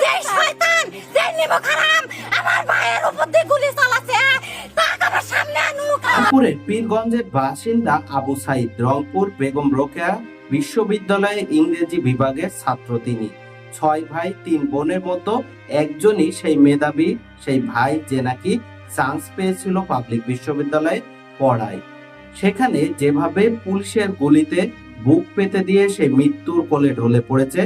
যে শয়তান যে নিমক হারাম আমার ভাইয়ের উপর দিয়ে গুলি চালাচ্ছে আনুক। রংপুরের পীরগঞ্জের বাসিন্দা আবু সাইদ রংপুর বেগম রোকেয়া বিশ্ববিদ্যালয়ে ইংরেজি বিভাগের ছাত্র তিনি। ছয় ভাই, তিন বোনের মতো একজনই সেই মেধাবী, সেই ভাই যে নাকি চান্স পেয়েছিল পাবলিক বিশ্ববিদ্যালয়ে পড়ায়। সেখানে যেভাবে পুলিশের গুলিতে বুক পেতে দিয়ে সেই মৃত্যুর কোলে ঢলে পড়েছে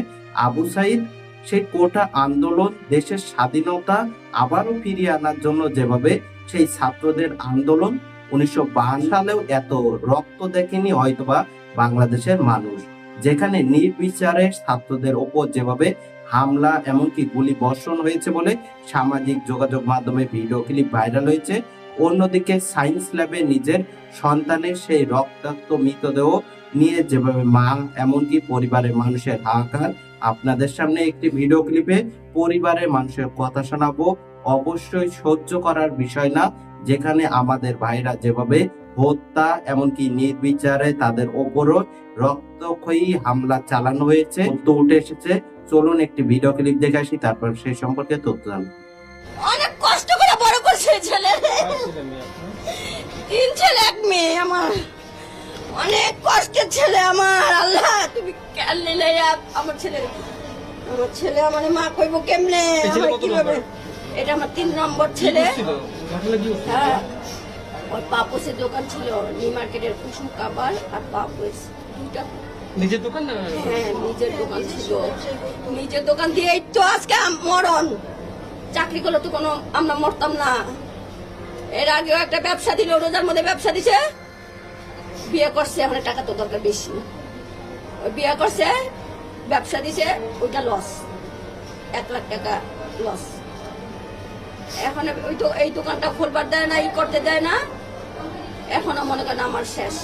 আবু সাইদ সেই কোটা আন্দোলন, দেশের স্বাধীনতা আবারও ফিরিয়ে আনার জন্য যেভাবে সেই ছাত্রদের আন্দোলন উনিশশো সালেও এত রক্ত দেখেনি হয়তোবা বাংলাদেশের মানুষ। যেখানে নির্বিচারে ছাত্রদের ওপর যেভাবে হামলা, এমনকি গুলি বর্ষণ হয়েছে বলে সামাজিক যোগাযোগ মাধ্যমে ভিডিও ক্লিপ ভাইরাল হয়েছে, অন্যদিকে সায়েন্স ল্যাবে নিজের সন্তানের সেই রক্তাক্ত মৃতদেহ নিয়ে যেভাবে মা এমনকি পরিবারের মানুষের হাহাকার আপনাদের সামনে একটি ভিডিও ক্লিপে পরিবারের মানুষের কথা শোনাবো। অবশ্যই সহ্য করার বিষয় না, যেখানে আমাদের ভাইরা যেভাবে হত্যা, এমনকি নির্বিচারে তাদের ওপরও রক্তক্ষয়ী হামলা চালানো হয়েছে তো উঠে এসেছে। চলুন একটি ভিডিও ক্লিপ দেখে আসি, তারপর সেই সম্পর্কে তথ্য জানব। অনেক কষ্ট করে বড় করছে ছেলে। তিন ছেলে, এক মেয়ে আমার। অনেক কষ্টের ছেলে আমার, আল্লাহ আমার ছেলে আমার ছেলে আমার মা কইব কেমনে? এই ছেলে আমার কীভাবে? এটা আমার তিন নম্বর ছেলে? হ্যাঁ। ওর পাপোসের দোকান ছিল নিউ মার্কেটের কুসুম কাবার আর পাপোস দুইটা নিজের দোকান হ্যাঁ নিজের দোকান ছিল। নিজের দোকান দিয়েই তো আজকে মরণ। চাকরি করলে তো কোনো আমরা মরতাম না। এর আগেও একটা ব্যবসা দিল রোজার মধ্যে ব্যবসা দিছে। বিয়ে করছে এখন টাকা তো দরকার বেশি। বিয়ে করছে ব্যবসা দিছে ওইটা লস এক লাখ টাকা লস এখন ওই তো এই দোকানটা খোলবার দেয় না ই করতে দেয় না। এখনও মনে করেন আমার শেষ।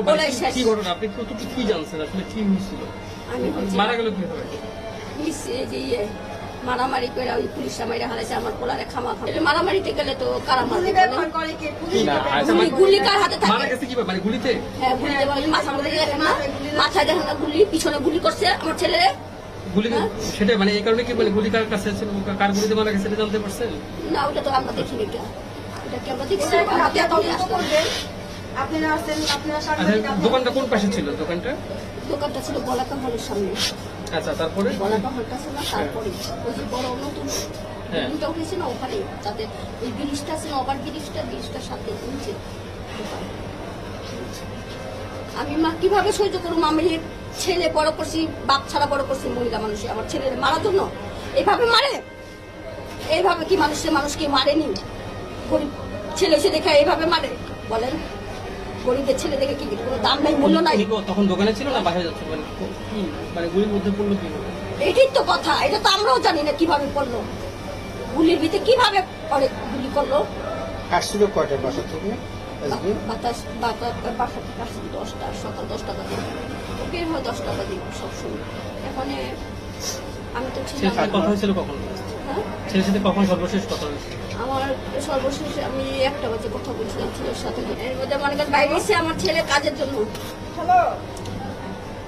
বলাই মানে শেষ। কি ঘটনা? আপনি কতটুকু কি জানছেন? আসলে কি হয়েছিল আমি মারা গেল কি হবে মারামারি করে ওই পুলিশ মাইরা হারাইছে আমার পোলারে খামা খামা। মারামারিতে গেলে তো কারা মারবে বলেন? না, আচ্ছা, গুলি মানে- কার হাতে থাকে? মানে গুলিতে? হ্যাঁ গুলি মাথা মধ্যে দেখেন না? মাথায় দেখেন না গুলি? পিছনে গুলি করছে আমার ছেলে গুলি সেটা মানে এই কারণে কি মানে গুলি কার কাছে কার গুলিতে মারা গেছে জানতে পারছেন? না ওটা তো আমরা দেখিনি এটা। এটা কি আমরা দেখছি? আমাকে এখন আসলাম। আপনারা আসছেন আপনারা আচ্ছা দোকানটা কোন পাশে ছিল? দোকানটা? দোকানটা ছিল বলাকা হলের সামনে। আচ্ছা তারপরে? তারপরে। ওই যে বড় নতুন হ্যাঁ। বিল্ডিংটা উঠেছে না ওখানে? তাদের ওই ব্রিজটা আছে ওভার ব্রিজটা ব্রিজটার সাথে নিচে আমি মা কীভাবে সহ্য করব? আমি ছেলে বড় করছি বাপ ছাড়া বড় করছি মহিলা মানুষ আমার ছেলের মারার জন্য। এইভাবে মারে? এইভাবে কি মানুষের মানুষকে মারেনি? গরিব ছেলে সে দেখে এইভাবে মারে? বলেন। গরিবের ছেলে দেখে কি কোনো দাম নাই মূল্য নাই? তখন দোকানে ছিল না বাইরে যাচ্ছে মানে? কি মানে গুলির মধ্যে পড়ল কি? এটাই তো কথা এটা তো আমরাও জানি না কীভাবে করল গুলির ভিতরে কীভাবে করে গুলি করল? আসছিল কয়টার বাসা থেকে? বাতাস বাতাস বাসা থেকে আসছি দশটা সকাল দশটা বাজে। বের হয় দশটা বাজে সবসময়। এখন আমি তো ছিলাম কথা হয়েছিল কখন? ছেলের সাথে কখন সর্বশেষ কথা হয়েছিল আমার সর্বশেষ আমি একটা বাজে কথা বলছিলাম ছেলের সাথে। এর মধ্যে মনে করেন বাইরে এসে আমার ছেলে কাজের জন্য।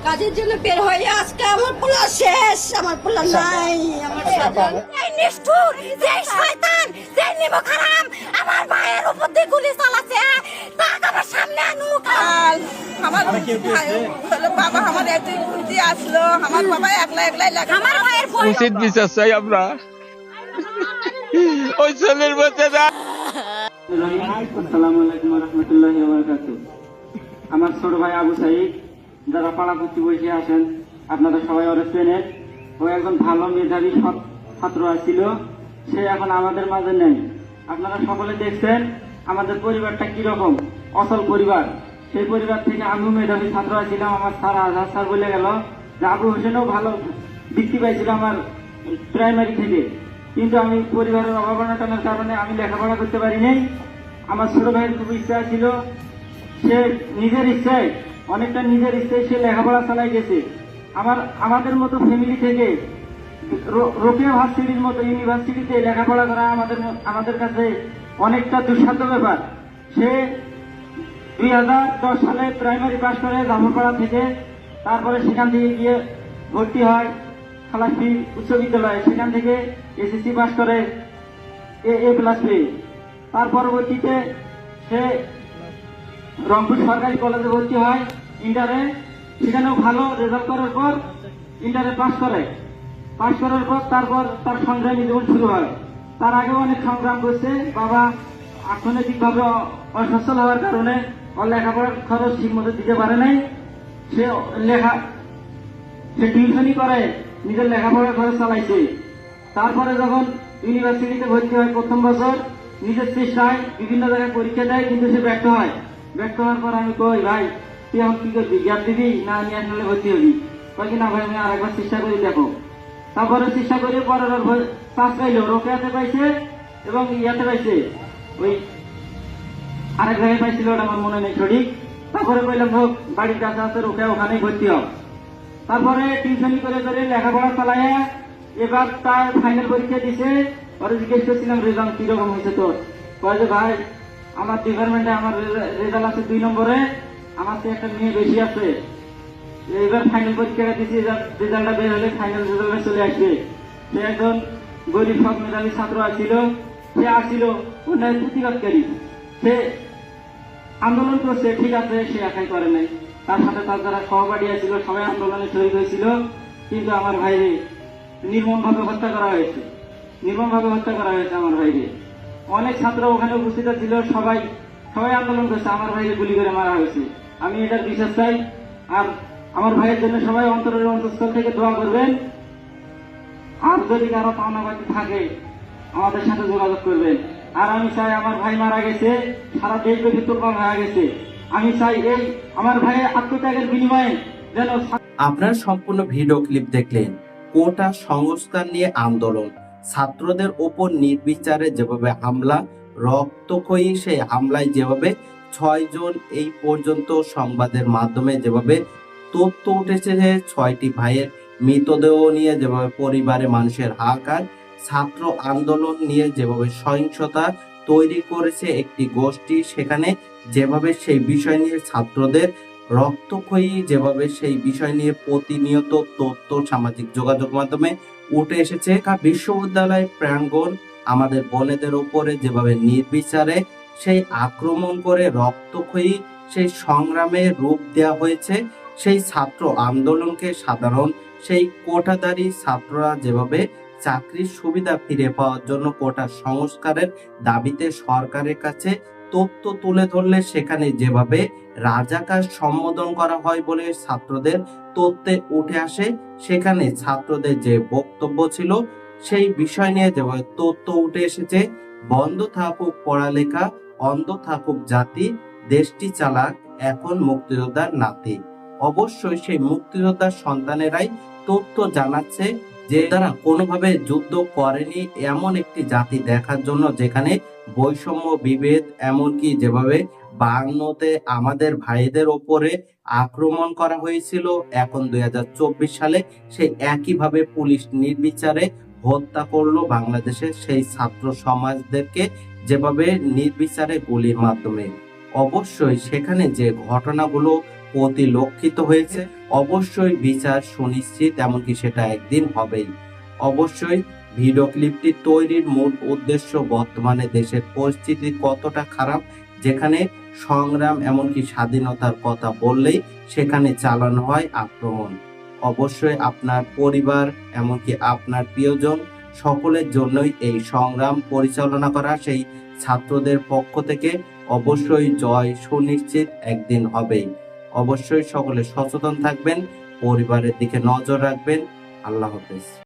কাজের জন্য বের হয়ে আজকে আমার পোলা শেষ। আমার পোলা নাই আমার সাজান এই নিষ্ঠুর যে শয়তান যে নিমক হারাম আমার ভাইয়ের উপর দিয়ে গুলি চালাচ্ছে। তাকে আমার সামনে আমার বাবা আমার ঘুরতে আসলো। আমার বাবা একলা একলাই লাগে আমার ভাইয়ের উচিত বিচার চাই আমরা। ওই ছেলের বাচ্চা আসসালামু আলাইকুম রহমতুল্লাহ আমার ছোট ভাই আবু সাইদ, যারা পাড়া প্রতিবেশী আসেন আপনারা সবাই ওরা চেনেন। ও একজন ভালো মেধাবী ছাত্র ছিল সে এখন আমাদের মাঝে নেই। আপনারা সকলে দেখছেন আমাদের পরিবারটা কীরকম। অসল পরিবার। সেই পরিবার থেকে আমিও মেধাবী ছাত্র ছিলাম আমার স্যার আজহার স্যার বলে গেল যে, আবু হোসেনও ভালো বৃত্তি পাইছিল আমার প্রাইমারি থেকে। কিন্তু আমি পরিবারের অভাবনাটনের কারণে আমি লেখাপড়া করতে পারি নাই। আমার ছোট ভাইয়ের খুব ইচ্ছা ছিল। সে নিজের ইচ্ছায়, অনেকটা নিজের ইচ্ছায় সে লেখাপড়া চালাই গেছে। আমার, আমাদের মতো ফ্যামিলি থেকে রোকেয়া ভার্সিটির মতো ইউনিভার্সিটিতে লেখাপড়া করা আমাদের আমাদের কাছে অনেকটা দুঃসাধ্য ব্যাপার। সে দুই হাজার দশ সালে প্রাইমারি পাশ করে জামরপাড়া থেকে, তারপরে সেখান থেকে গিয়ে ভর্তি হয়। খালাসি উচ্চ বিদ্যালয় সেখান থেকে এসএসসি পাস করে এ এ প্লাস পেয়ে তার পরবর্তীতে সে রংপুর সরকারি কলেজে ভর্তি হয় ইন্টারে সেখানেও ভালো রেজাল্ট করার পর ইন্টারে পাশ করে। পাশ করার পর তারপর তার সংগ্রামী জীবন শুরু হয়। তার আগেও অনেক সংগ্রাম করছে। বাবা অর্থনৈতিকভাবে অসচ্ছল হওয়ার কারণে ওর লেখাপড়ার খরচ ঠিক মতো দিতে পারে নাই। সে লেখা, সে টিউশনই করে। নিজের লেখাপড়া খরচ চালাইছে। তারপরে যখন ইউনিভার্সিটিতে ভর্তি হয় প্রথম বছর, নিজের চেষ্টায় বিভিন্ন জায়গায় পরীক্ষা দেয়, কিন্তু সে ব্যর্থ হয়। ব্যর্থ হওয়ার পর আমি কই, ভাই, তুই এখন কি করবি? গ্যাপ দিবি না ন্যাশনালে ভর্তি হবি? কয় কি, না ভাই, আমি আরেকবার চেষ্টা করি, দেখো। তারপরে চেষ্টা করে পরে পাস পাইলো। রোকেয়াতে পাইছে এবং ইয়াতে পাইছে। ওই আরেক জায়গায় পাইছিল, ওটা আমার মনে নেই সঠিক। তারপরে কইলাম হোক বাড়ির কাছে আছে, রোকে ওখানেই ভর্তি হোক তারপরে টিউশনি করে করে লেখাপড়া চালাইয়া এবার তার ফাইনাল পরীক্ষা দিছে। পরে জিজ্ঞেস করছিলাম, রেজাল্ট কীরকম হয়েছে তোর? কয় যে, ভাই, আমার ডিপার্টমেন্টে আমার রেজাল্ট আছে দুই নম্বরে, আমার তো একটা মেয়ে বেশি আছে। এবার ফাইনাল পরীক্ষাটা দিছি রেজাল্টটা বের হলে ফাইনাল রেজাল্টে চলে আসবে। সে একজন গরিব সব মেধাবী ছাত্র আছিল, সে আসছিল উন্নয়ন প্রতিবাদকারী। সে আন্দোলন করছে, ঠিক আছে, সে একাই করে নাই। তার সাথে তার যারা সহপাঠী ছিল সবাই আন্দোলনে শহীদ হয়েছিল। কিন্তু আমার ভাইরে নির্মম ভাবে হত্যা করা হয়েছে। নির্মম ভাবে হত্যা করা হয়েছে আমার ভাইরে। অনেক ছাত্র ওখানে উপস্থিত ছিল, সবাই সবাই আন্দোলন করছে। আমার ভাইরে গুলি করে মারা হয়েছে। আমি এটার বিশ্বাস চাই। আর আমার ভাইয়ের জন্য সবাই অন্তরের অন্তঃস্থল থেকে দোয়া করবেন। আর যদি কারও পাওনাবাদী থাকে, আমাদের সাথে যোগাযোগ করবেন। আর আমি চাই আমার ভাই মারা গেছে, সারা দেশব্যাপী তোলপাল মারা গেছে। আমি চাই এই আমার ভাইয়ের আত্মত্যাগের বিনিময়ে যেন আপনারা সম্পূর্ণ ভিডিও ক্লিপ দেখলেন। কোটা সংস্কার নিয়ে আন্দোলন। ছাত্রদের ওপর নির্বিচারে যেভাবে হামলা রক্তক্ষয়ী সেই হামলায় যেভাবে ছয় জন এই পর্যন্ত সংবাদের মাধ্যমে যেভাবে তথ্য উঠেছে যে ছয়টি ভাইয়ের মৃতদেহ নিয়ে, যেভাবে পরিবারে মানুষের হাহাকার, ছাত্র আন্দোলন নিয়ে যেভাবে সহিংসতা তৈরি করেছে একটি গোষ্ঠী, সেখানে যেভাবে সেই বিষয় নিয়ে ছাত্রদের রক্তক্ষয়ী যেভাবে সেই বিষয় নিয়ে প্রতিনিয়ত তথ্য, সামাজিক যোগাযোগ মাধ্যমে উঠে এসেছে। বিশ্ববিদ্যালয় প্রাঙ্গণ আমাদের বোনেদের উপরে যেভাবে নির্বিচারে সেই আক্রমণ করে রক্তক্ষয়ী সেই সংগ্রামে রূপ দেওয়া হয়েছে, সেই ছাত্র আন্দোলনকে সাধারণ সেই কোটাদারি ছাত্ররা যেভাবে চাকরির সুবিধা ফিরে পাওয়ার জন্য কোটা সংস্কারের দাবিতে সরকারের কাছে তথ্য তুলে ধরলে সেখানে যেভাবে রাজাকার সম্বোধন করা হয় বলে ছাত্রদের তথ্যে উঠে আসে, সেখানে ছাত্রদের যে বক্তব্য ছিল সেই বিষয় নিয়ে যেভাবে তথ্য উঠে এসেছে। বন্ধ থাকুক পড়ালেখা, অন্ধ থাকুক জাতি, দেশটি চালাক এখন মুক্তিযোদ্ধার নাতি। অবশ্যই সেই মুক্তিযোদ্ধার সন্তানেরাই তথ্য জানাচ্ছে যে তারা কোনোভাবে যুদ্ধ করেনি এমন একটি জাতি দেখার জন্য যেখানে বৈষম্য, বিভেদ, এমনকি যেভাবে বাংলোতে আমাদের ভাইদের ওপরে আক্রমণ করা হয়েছিল, এখন দুই সালে সেই একইভাবে পুলিশ নির্বিচারে হত্যা করল বাংলাদেশের সেই ছাত্র সমাজদেরকে যেভাবে নির্বিচারে গুলির মাধ্যমে। অবশ্যই সেখানে যে ঘটনাগুলো পরিলক্ষিত হয়েছে, অবশ্যই বিচার সুনিশ্চিত, এমনকি সেটা একদিন হবেই। অবশ্যই ভিডিও ক্লিপটি তৈরির মূল উদ্দেশ্য বর্তমানে দেশের পরিস্থিতি কতটা খারাপ, যেখানে সংগ্রাম এমনকি স্বাধীনতার কথা বললেই সেখানে চালানো হয় আক্রমণ। অবশ্যই আপনার পরিবার, এমনকি আপনার প্রিয়জন, সকলের জন্যই এই সংগ্রাম পরিচালনা করা সেই ছাত্রদের পক্ষ থেকে অবশ্যই জয় সুনিশ্চিত একদিন হবেই। অবশ্যই সকলে সচেতন থাকবেন, পরিবারের দিকে নজর রাখবেন। আল্লাহ হাফেজ।